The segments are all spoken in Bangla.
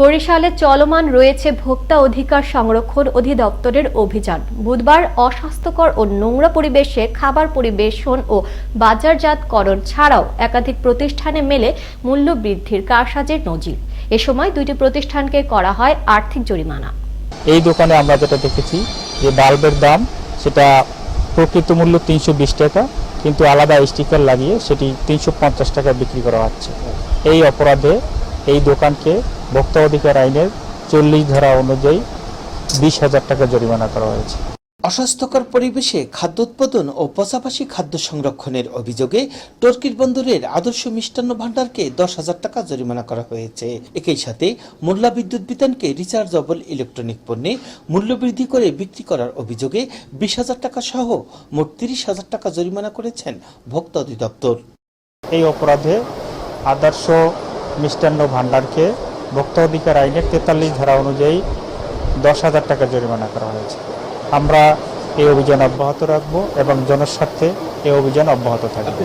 বরিশালে চলমান রয়েছে ভোক্তা অধিকার সংরক্ষণ অধিদপ্তরের অভিযান। বুধবার অস্বাস্থ্যকর ও নোংরা পরিবেশে খাবার পরিবেশন ও বাজারজাতকরণ ছাড়াও একাধিক প্রতিষ্ঠানে মেলে মূল্য বৃদ্ধির কারসাজের নজির। এ সময় দুইটি প্রতিষ্ঠানকে করা হয় আর্থিক জরিমানা। এই দোকানে আমরা যেটা দেখেছি, যে বাল্বের দাম, সেটা প্রকৃত মূল্য তিনশো বিশ টাকা, কিন্তু আলাদা স্টিকার লাগিয়ে সেটি তিনশো পঞ্চাশ টাকা বিক্রি করা হচ্ছে। এই অপরাধে এই দোকানকে ভোক্তা অধিকার আইনের চল্লিশ ধারা অনুযায়ী বিশ হাজার টাকা জরিমানা করা হয়েছে। অস্বাস্থ্যকর পরিবেশে খাদ্য উৎপাদন ও পাশাপাশি খাদ্য সংরক্ষণের অভিযোগে টর্কির বন্দরের আদর্শ মিষ্টান্ন ভাণ্ডারকে দশ হাজার টাকা জরিমানা করা হয়েছে। একই সাথে মোল্লা বিদ্যুৎ বিতানকে রিচার্জেবল ইলেকট্রনিক পণ্যে মূল্যবৃদ্ধি করে বিক্রি করার অভিযোগে বিশ হাজার টাকা সহ মোট তিরিশ হাজার টাকা জরিমানা করেছেন ভোক্তা অধিদপ্তর। এই অপরাধে আদর্শ মিষ্টান্ন ভাণ্ডারকে ভোক্তা অধিকার আইনের তেতাল্লিশ ধারা অনুযায়ী দশ হাজার টাকা জরিমানা করা হয়েছে। আমরা এই অভিযান অব্যাহত রাখব এবং জনস্বার্থে এই অভিযান অব্যাহত থাকবে।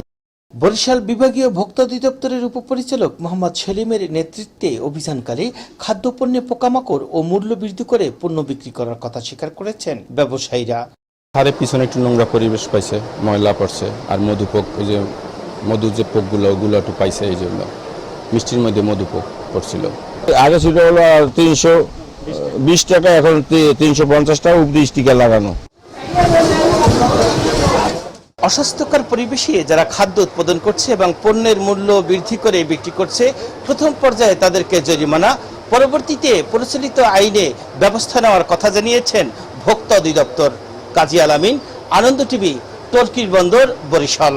বরিশাল বিভাগীয় ভোক্তা অধিদপ্তরের উপপরিচালক মোহাম্মদ সেলিমের নেতৃত্বে অভিযানকালে খাদ্যপণ্যে পোকামাকড় ও মূল্য বৃদ্ধি করে পণ্য বিক্রি করার কথা স্বীকার করেছেন ব্যবসায়ীরা। হারে পিছনে একটু নোংরা পরিবেশ পাইছে ময়লা পড়ছে আর মধুপোক ওই যে মধু যে পোকগুলো ওগুলো একটু পাইছে এই জন্য। মিষ্টির মধ্যে মধুপোক। পড়ছিল আগে ছিল হলো তিনশো বিশ টাকা এখন তিনশো পঞ্চাশ টাকা উপরি স্টিকার লাগানো। অস্বাস্থ্যকর পরিবেশে যারা খাদ্য উৎপাদন করছে এবং পণ্যের মূল্য বৃদ্ধি করে বিক্রি করছে প্রথম পর্যায়ে তাদেরকে জরিমানা। পরবর্তীতে পরিচালিত আইনে ব্যবস্থা নেওয়ার কথা জানিয়েছেন ভোক্তা অধিদপ্তর। কাজী আলামিন আনন্দ টিভি টর্কির বন্দর বরিশাল।